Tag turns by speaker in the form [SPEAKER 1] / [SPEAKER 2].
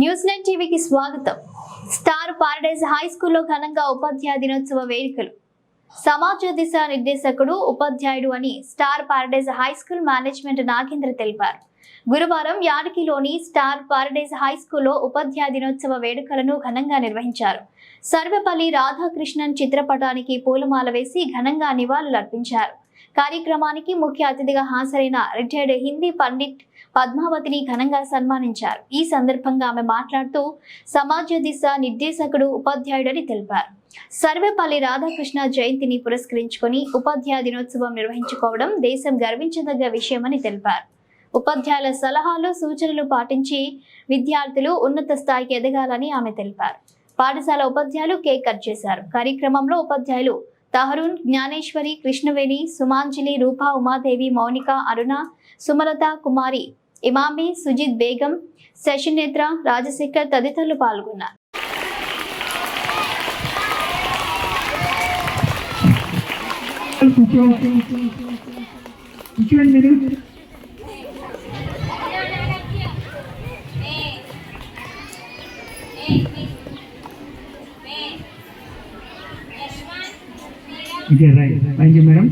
[SPEAKER 1] News nine టీవీకి స్వాగతం. Star paradise high స్కూల్లో ఘనంగా ఉపాధ్యాయ దినోత్సవ వేడుకలు. సమాజ దిశ నిర్దేశకుడు ఉపాధ్యాయుడు అని star paradise high school management Nagendra తెలిపారు. గురువారం యాడకిలోని స్టార్ పారడైజ్ హై స్కూల్లో ఉపాధ్యాయ దినోత్సవ వేడుకలను ఘనంగా నిర్వహించారు. సర్వపల్లి రాధాకృష్ణన్ చిత్రపటానికి పూలమాల వేసి ఘనంగా నివాళులర్పించారు. కార్యక్రమానికి ముఖ్య అతిథిగా హాజరైన రిటైర్డ్ హిందీ పండిట్ పద్మావతిని ఘనంగా సన్మానించారు. ఈ సందర్భంగా ఆమె మాట్లాడుతూ సమాజ దిశ నిర్దేశకుడు ఉపాధ్యాయుడని తెలిపారు. సర్వేపల్లి రాధాకృష్ణ జయంతిని పురస్కరించుకొని ఉపాధ్యాయ దినోత్సవం నిర్వహించుకోవడం దేశం గర్వించదగ్గ విషయమని తెలిపారు. ఉపాధ్యాయుల సలహాలు సూచనలు పాటించి విద్యార్థులు ఉన్నత స్థాయికి ఎదగాలని ఆమె తెలిపారు. పాఠశాల ఉపాధ్యాయులు కేక్ కట్ చేశారు. కార్యక్రమంలో ఉపాధ్యాయులు తహరున్ జ్ఞానేశ్వరి కృష్ణవేణి సుమాంజలి రూపా ఉమాదేవి మౌనిక అరుణ సుమలత కుమారి ఇమామి సుజిత్ బేగం శశినేత్ర రాజశేఖర్ తదితరులు పాల్గొన్నారు.
[SPEAKER 2] కూర్చో गिर रहे हैं थैंक यू मैडम